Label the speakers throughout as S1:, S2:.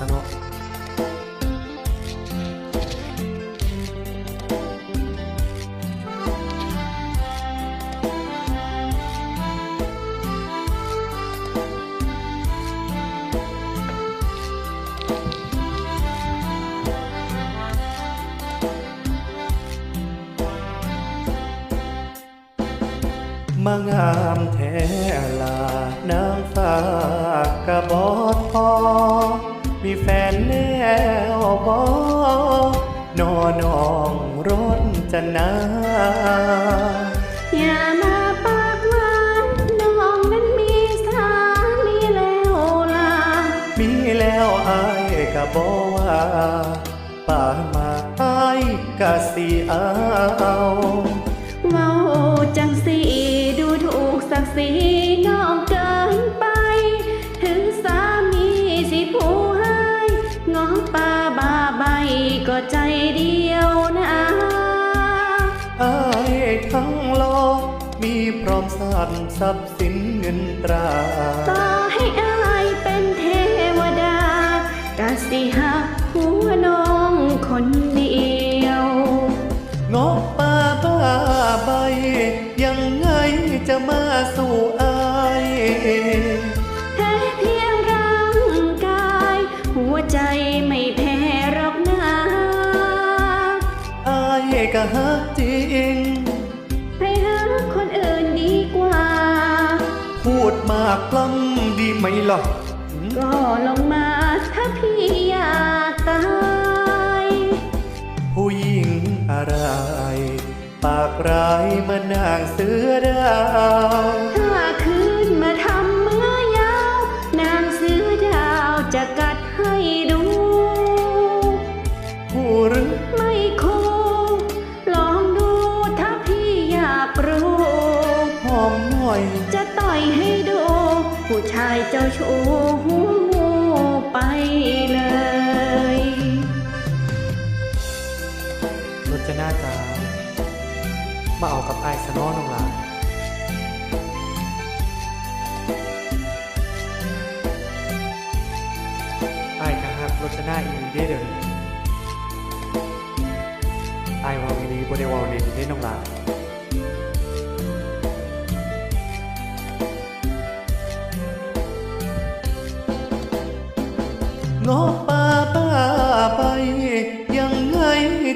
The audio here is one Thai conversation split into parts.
S1: さのมางามแท้ลานางฟ้ากระบอทอง มีแฟนแล้วบอนอนองรถจะนา
S2: อย่ามาปากหวานน้องนั้นมีสามีแล้วล่ะ
S1: มีแล้วอายกะบอว่าป่ามาอายกะสิเอา
S2: ใจเดียวนะ
S1: อายทั้งโลกมีพร้อมสานทรัพย์สินเงินตรา
S2: ต่อให้อายเป็นเทวดากะสิหักหัวน้องคนเดียว
S1: งอกป่าบ้าใบยังไงจะมาสู่อาย
S2: ก็
S1: ฮักจริง
S2: ไปหาคนอื่นดีกว่า
S1: พูดมากกล้ำดีไหมล่ะ
S2: ก็ลงมาถ้าพี่อยากตาย
S1: ผู้หญิงอะไร ปากร้ายเหมานางเสือดาวา
S2: ยเจ้าชู้หัวงูไปเลย
S1: รถจะน้าตามาเอากับไอ้สนอน้องหลาไอ้กะฮักรถจะน้าอีเด้เด้อไอ้วาวอีหลีบ่ได้วาวเล่นเด้น้องหลาเ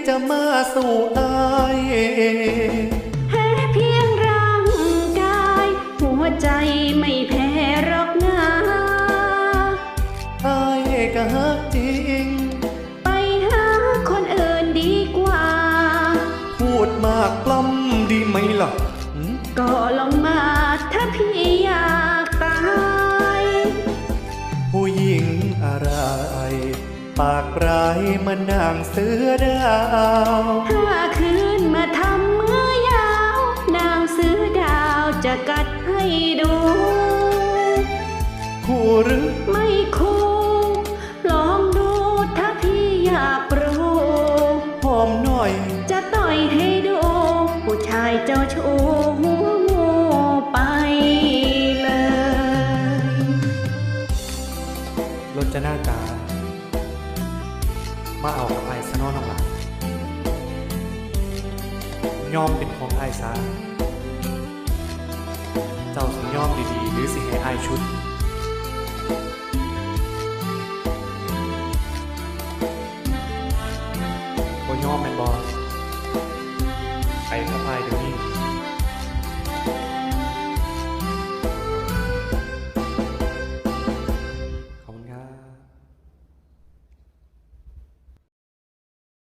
S1: จะมาสู่อาย
S2: แค่เพียงร่างกาย หัวใจไม่แพ้หรอกนะ
S1: อายก็ฮักจริง
S2: ไปหาคนอื่นดีกว่า
S1: พูดมากกล้ำดีไหมล่ะหืม
S2: ก็
S1: ร้ายเหมันนางเสือดาว
S2: ถ้าคืนมาทำเมื่อยาว นางเสือดาวจะกัดให้ดู
S1: ผู้หรือ
S2: ไม่คู่ลองดูถ้าพี่อยากรู้
S1: หอมหน่อย
S2: จะต่อยให้ดู ผู้ชายเจ้าชู้หัวงูไปเลย
S1: รถจะหน้าตา มาเอากับไอ้ายสนอน้องหลายอมเป็นของไอ้ายซาเจ้าสิยอมดีๆ หรือสิให้ไอ้ชุดบ่ยอมแม่นบ่ไปกับไอ้ายเดี๋ยว